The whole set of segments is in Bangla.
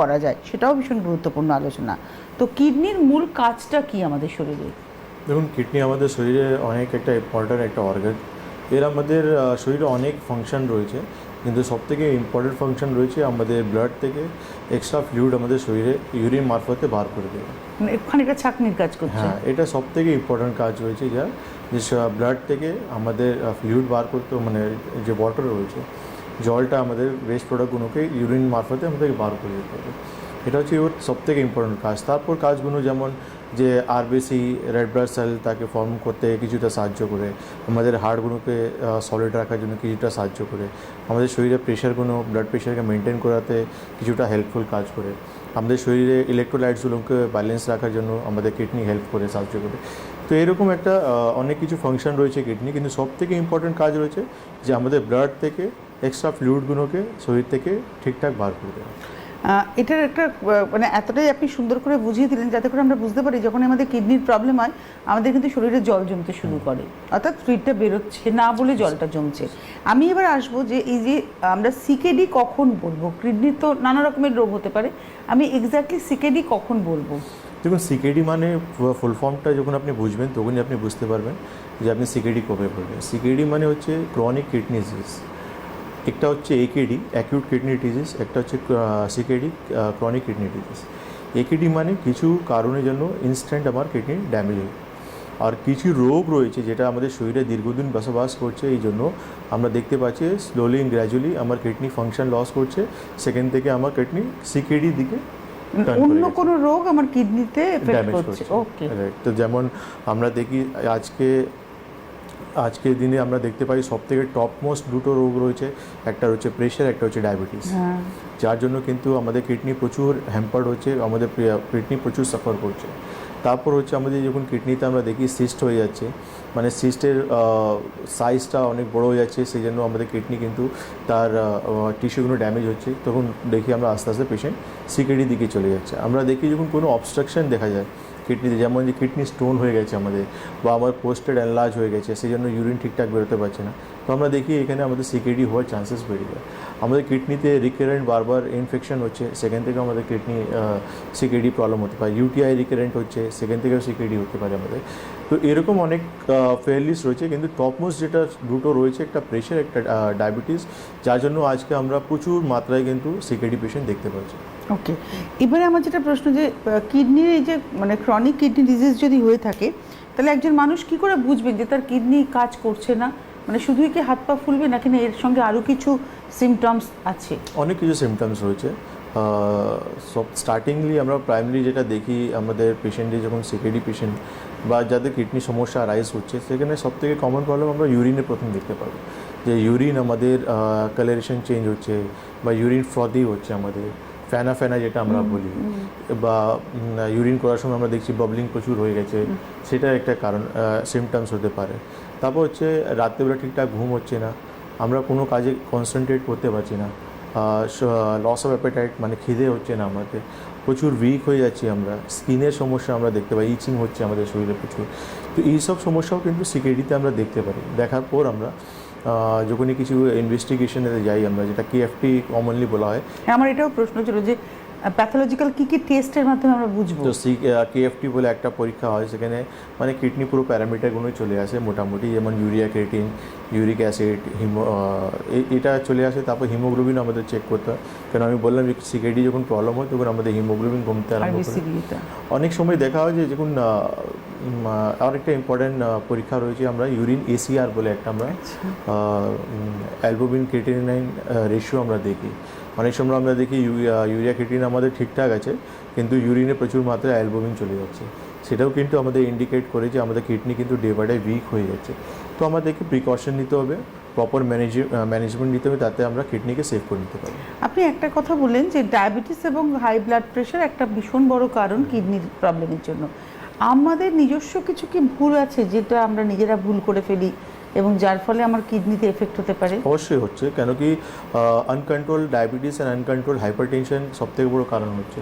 করা যায় সেটাও ভীষণ গুরুত্বপূর্ণ আলোচনা। তো কিডনির মূল কাজটা কি আমাদের শরীরে? দেখুন কিডনি আমাদের শরীরে অনেক একটা ইম্পর্ট্যান্ট একটা অর্গান এর আমাদের শরীরে অনেক ফাংশন রয়েছে কিন্তু সবথেকে ইম্পর্ট্যান্ট ফাংশন রয়েছে আমাদের ব্লাড থেকে। এক্সট্রা ফ্লুইড আমাদের শরীরে ইউরিন মারফতে বার করে দেবে। মানে খানিকটা ছাকনির কাজ করছে। হ্যাঁ এটা সব থেকে ইম্পর্ট্যান্ট কাজ রয়েছে যা যে ব্লাড থেকে আমাদের ফ্লুইড বার করতে মানে যে ওয়াটার রয়েছে জলটা আমাদের ওয়েস্ট প্রোডাক্টগুলোকে ইউরিন মারফতে আমাদেরকে বার করে দিতে হবে। এটা হচ্ছে ওর সব থেকে ইম্পর্ট্যান্ট কাজ। তারপর কাজগুলো যেমন যে আরবিসি রেড ব্লাড সেল তাকে ফর্ম করতে কিছুটা সাহায্য করে, আমাদের হাড়গুলোকে সলিড রাখার জন্য কিছুটা সাহায্য করে, আমাদের শরীরে প্রেশারগুলো ব্লাড প্রেশারকে মেনটেন করাতে কিছুটা হেল্পফুল কাজ করে। আমাদের শরীরে ইলেকট্রোলাইটসগুলোকে ব্যালেন্স রাখার জন্য আমাদের কিডনি হেল্প করে সাহায্য করে। তো এরকম একটা অনেক কিছু ফাংশন রয়েছে কিডনি কিন্তু সব থেকে ইম্পর্টেন্ট কাজ রয়েছে যে আমাদের ব্লাড থেকে এক্সট্রা ফ্লুইডগুলোকে শরীর থেকে ঠিকঠাক বার করে দেওয়া। এটার একটা মানে এতটাই আপনি সুন্দর করে বুঝিয়ে দিলেন যাতে করে আমরা বুঝতে পারি যখন আমাদের কিডনির প্রবলেম হয়, আমাদের কিন্তু শরীরে জল জমতে শুরু করে। অর্থাৎ ফ্লুইডটা বেরোচ্ছে না বলে জলটা জমছে। আমি এবার আসব যে এই যে আমরা সিকেডি কখন বলব? কিডনির তো নানা রকমের রোগ হতে পারে। আমি এক্স্যাক্টলি সিকেডি কখন বলব? দেখুন সিকেডি মানে ফুল ফর্মটা যখন আপনি বুঝবেন, তখনই আপনি বুঝতে পারবেন যে আপনি সিকেডি কবে বলবেন সিকেডি মানে হচ্ছে ক্রনিক কিডনি ডিজিজ একটা হচ্ছে একেডি অ্যাকিউট কিডনি ডিজিজ একটা হচ্ছে CKD chronic kidney disease AKD মানে কিছু কারণের জন্য ইনস্ট্যান্ট আমার কিডনি ড্যামেজ হয়। আর কিছু রোগ রয়েছে যেটা আমাদের শরীরে দীর্ঘদিন বসবাস করছে, এই জন্য আমরা দেখতে পাচ্ছি স্লোলি গ্র্যাজুয়ালি আমার কিডনি ফাংশন লস করছে। সেকেন্ড থেকে আমার কিডনি সিকেডি দিকে অন্য। কোনো রোগ আমার কিডনিতে এফেক্ট করছে। করছে। ওকে তো যেমন আমরা দেখি আজকে আজকের দিনে আমরা দেখতে পাই সব থেকে টপ মোস্ট দুটো রোগ রয়েছে। একটা হচ্ছে প্রেশার একটা হচ্ছে ডায়াবেটিস হ্যাঁ। যার জন্য কিন্তু আমাদের কিডনি প্রচুর হ্যাম্পার্ড হচ্ছে আমাদের কিডনি প্রচুর সাফার করছে। তারপর হচ্ছে আমাদের যখন কিডনিতে আমরা দেখি সিস্ট হয়ে যাচ্ছে মানে সিস্টের সাইজটা অনেক বড় হয়ে যাচ্ছে সেই জন্য আমাদের কিডনি কিন্তু তার টিস্যুগুলো ড্যামেজ হচ্ছে। তখন দেখি আমরা আস্তে আস্তে পেশেন্ট সিকেডির দিকে চলে যাচ্ছে। আমরা দেখি যখন কোনো অবস্ট্রাকশন দেখা যায় কিডনিতে যেমন যে কিডনি স্টোন হয়ে গেছে আমাদের, বা আমার পোস্টেড অ্যানলার্জ হয়ে গেছে, সেই জন্য ইউরিন ঠিকঠাক বেরোতে পারছে না। তো আমরা দেখি এখানে আমাদের সিকেডি হওয়ার চান্সেস বেড়ে যায়। আমাদের কিডনিতে রিকারেন্ট বারবার ইনফেকশন হচ্ছে, সেখান থেকে আমাদের কিডনি সিকেডি প্রবলেম হতে পারে। ইউটিআই রিকারেন্ট হচ্ছে, সেখান থেকেও সিকেডি হতে পারে আমাদের। তো এরকম অনেক ফেয়ারলিস্ট রয়েছে কিন্তু টপমোস্ট যেটা দুটো রয়েছে একটা প্রেশার একটা ডায়াবেটিস যার জন্য আজকে আমরা প্রচুর মাত্রায় কিন্তু সিকেডি পেশেন্ট দেখতে পাচ্ছি। ওকে এবারে আমার যেটা প্রশ্ন যে কিডনির এই যে মানে ক্রনিক কিডনি ডিজিজ যদি হয়ে থাকে তাহলে একজন মানুষ কি করে বুঝবেন যে তার কিডনি কাজ করছে না? মানে শুধুই কি হাত পা ফুলবে নাকি না এর সঙ্গে আরও কিছু সিমটমস আছে? অনেক কিছু সিমটমস রয়েছে। সব স্টার্টিংলি আমরা প্রাইমারি যেটা দেখি আমাদের পেশেন্টে যখন সিকেডি পেশেন্ট বা যাদের কিডনি সমস্যা রাইজ হচ্ছে সেখানে সবথেকে কমন প্রবলেম আমরা ইউরিনে প্রথম দেখতে পাবো। যে ইউরিন আমাদের কালারেশন চেঞ্জ হচ্ছে বা ইউরিন ফ্রদি হচ্ছে আমাদের ফ্যানা ফ্যানা যেটা আমরা বলি। বা ইউরিন করার সময় আমরা দেখছি বাবলিং প্রচুর হয়ে গেছে সেটা একটা কারণ সিমটমস হতে পারে। তারপর হচ্ছে রাত্রেবেলা ঠিকঠাক ঘুম হচ্ছে না আমরা কোনো কাজে কনসেন্ট্রেট করতে পারছি না। লস অফ অ্যাপেটাইট মানে খিদে হচ্ছে না আমাদের। প্রচুর উইক হয়ে যাচ্ছি আমরা। স্কিনের সমস্যা আমরা দেখতে পাই ইচিং হচ্ছে আমাদের শরীরে প্রচুর। তো এইসব সমস্যাও কিন্তু সিকিউরিটিতে আমরা দেখতে পারি। দেখার পর আমরা যখনই কিছু ইনভেস্টিগেশনে যাই আমরা, যেটা কেএফটি কমনলি বলা হয়। হ্যাঁ আমার এটাও প্রশ্ন ছিল যে প্যাথোলজিক্যাল কি কি টেস্টের মাধ্যমে আমরা বুঝব? তো সি কেএফটি বলে একটা পরীক্ষা হয় সেখানে মানে কিডনি পুরো প্যারামিটারগুলোই চলে আসে মোটামুটি যেমন urea creatine uric acid hemo এটা চলে আসে তারপর হিমোগ্লোবিন আমাদের চেক করতে হয়। কারণ আমি বললাম যে সিকেডি যখন প্রবলেম হয় তখন আমাদের হিমোগ্লোবিন কমতে আরম্ভ আরবিসি করে। অনেক সময় দেখা হয় যে যখন আরেকটা ইম্পর্ট্যান্ট পরীক্ষা রয়েছে আমরা ইউরিন এসিআর বলে একটা আমরা অ্যালবোবিন ক্রিটিনাইন রেশিও আমরা দেখি। অনেক সময় আমরা দেখি ইউ- ইউরিয়া, ক্রিটিন আমাদের ঠিকঠাক আছে, কিন্তু ইউরিনে প্রচুর মাত্রায় অ্যালবোবিন চলে যাচ্ছে। সেটাও কিন্তু আমাদের ইন্ডিকেট করে যে আমাদের কিডনি কিন্তু ডে বাই ডে উইক হয়ে যাচ্ছে। তো আমাদেরকে প্রিকশন নিতে হবে প্রপার ম্যানেজ ম্যানেজমেন্ট নিতে হবে, তাতে আমরা কিডনিকে সেভ করে নিতে পারি। আপনি একটা কথা বললেন যে ডায়াবেটিস এবং হাই ব্লাড প্রেশার একটা ভীষণ বড় কারণ কিডনির প্রবলেমের জন্য। আমাদের নিজস্ব কিছু কি ভুল আছে যেটা আমরা নিজেরা ভুল করে ফেলি? এবং যার ফলে আমার কিডনিতে এফেক্ট হতে পারে। অবশ্যই হচ্ছে কেন কি uncontrol diabetes and uncontrol hypertension সবথেকে বড় কারণ হচ্ছে।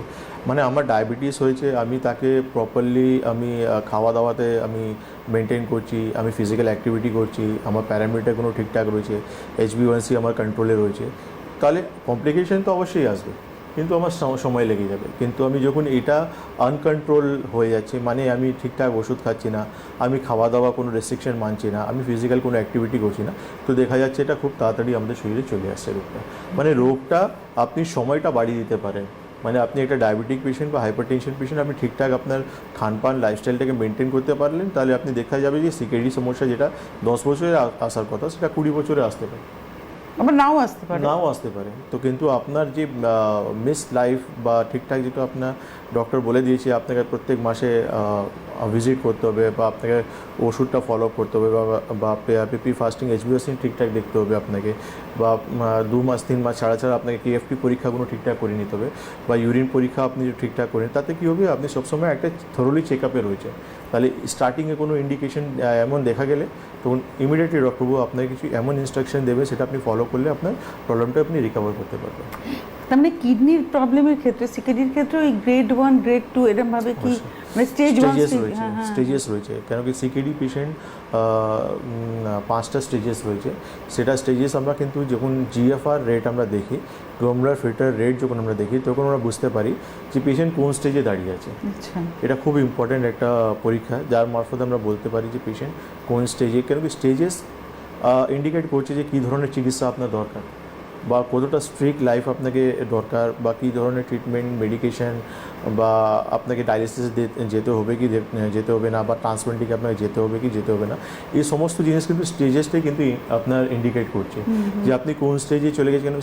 মানে আমার ডায়াবেটিস হয়েছে, আমি তাকে প্রপারলি আমি খাওয়া দাওয়াতে আমি মেনটেন করছি, আমি ফিজিক্যাল অ্যাক্টিভিটি করছি, আমার প্যারামিটারগুলো ঠিকঠাক রয়েছে এইচবি ওয়ানসি আমার কন্ট্রোলে রয়েছে। তাহলে কমপ্লিকেশন তো অবশ্যই আসবে। কিন্তু আমার সময় লেগে যাবে। কিন্তু আমি যখন এটা আনকন্ট্রোল হয়ে যাচ্ছে মানে আমি ঠিকঠাক ওষুধ খাচ্ছি না, আমি খাওয়া দাওয়া কোনো রেস্ট্রিকশন মানছি না, আমি ফিজিক্যাল কোনো অ্যাক্টিভিটি করছি না, তো দেখা যাচ্ছে এটা খুব তাড়াতাড়ি আমাদের শরীরে চলে আসছে রোগটা। মানে রোগটা আপনি সময়টা বাড়িয়ে দিতে পারেন। মানে আপনি একটা ডায়াবেটিক পেশেন্ট বা হাইপার টেনশন পেশেন্ট আপনি ঠিকঠাক আপনার খানপান লাইফস্টাইলটাকে মেনটেন করতে পারলেন, তাহলে আপনি দেখা যাবে যে সিকেডি সমস্যা যেটা দশ বছরে আসার কথা, সেটা কুড়ি বছরে আসতে পারে। আবার নাও আসতে পারে। নাও আসতে পারে। তো কিন্তু আপনার যে মিস লাইফ বা ঠিকঠাক যেটা আপনার ডক্টর বলে দিয়েছে, আপনাকে প্রত্যেক মাসে ভিজিট করতে হবে বা আপনাকে ওষুধটা ফলো করতে হবে বা- পিপি ফাস্টিং এইচবিএসি ঠিকঠাক দেখতে হবে আপনাকে বা দু মাস, তিন মাস ছাড়া ছাড়া আপনাকে কেএফপি পরীক্ষাগুলো ঠিকঠাক করে নিতে হবে বা ইউরিন পরীক্ষা আপনি ঠিকঠাক করেন, তাতে কী হবে? আপনি সবসময় একটা থরলি চেক আপে রয়েছে। তাহলে স্টার্টিংয়ে কোনো ইন্ডিকেশন এমন দেখা গেলে তখন ইমিডিয়েটলি ডক্টরবাবু আপনাকে কিছু এমন ইনস্ট্রাকশন দেবে, সেটা আপনি ফলো করলে আপনার প্রবলেমটা আপনি রিকভার করতে পারবেন। তার মানে কিডনির প্রবলেমের ক্ষেত্রে সিকেডির ক্ষেত্রে ওই গ্রেড ওয়ান গ্রেড টু এরকম ভাবে কি মানে স্টেজ ওয়ান স্টেজেস রয়েছে স্টেজেস রয়েছে। কেন কি সিকেডি পেশেন্ট পাঁচটা স্টেজেস রয়েছে। সেটা স্টেজেস আমরা কিন্তু যখন জিএফআর রেট আমরা দেখি গ্লোমুলার ফিল্টার রেট যখন আমরা দেখি তখন আমরা বুঝতে পারি যে পেশেন্ট কোন স্টেজে দাঁড়িয়ে আছে। আচ্ছা। এটা খুব ইম্পর্ট্যান্ট একটা পরীক্ষা যার মারফত আমরা বলতে পারি যে পেশেন্ট কোন স্টেজে কেন কি স্টেজেস ইন্ডিকেট করছে যে কী ধরনের চিকিৎসা আপনার দরকার বা কতটা স্ট্রিক্ট লাইফ আপনাকে দরকার বা কী ধরনের ট্রিটমেন্ট মেডিকেশন বা আপনাকে ডায়ালিসিস যেতে হবে কি যেতে হবে না বা ট্রান্সপ্লান্টিকে আপনাকে যেতে হবে কি যেতে হবে না এই সমস্ত জিনিস কিন্তু স্টেজেসটাই কিন্তু আপনার ইন্ডিকেট করছে। যে আপনি কোন স্টেজে চলে গেছেন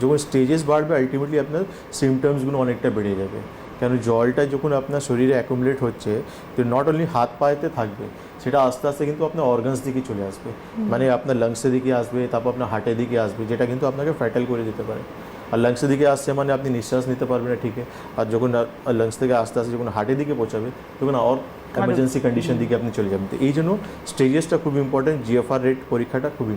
যখন স্টেজেস বাড়বে আলটিমেটলি আপনার সিমটমসগুলো অনেকটা বেড়ে যাবে। কেন জলটা যখন আপনার শরীরে অ্যাকুমুলেট হচ্ছে তো নট অনলি হাত পায়েতে থাকবে সেটা আস্তে আস্তে কিন্তু আপনার অর্গানস দিকে চলে আসবে। মানে আপনার লাংসের দিকে আসবে তারপর আপনার হার্টের দিকে আসবে যেটা কিন্তু আপনাকে ফ্যাটাল করে দিতে পারে। আর লাংসের দিকে আসছে মানে আপনি নিঃশ্বাস নিতে পারবেন না ঠিক আর যখন লাংস থেকে আস্তে আস্তে যখন হার্টের দিকে পৌঁছাবে তখন আর এমার্জেন্সি কন্ডিশন দিকে আপনি চলে যাবেন। তো এই জন্য স্টেজেসটা খুব ইম্পর্টেন্ট জিএফআর রেট পরীক্ষাটা খুব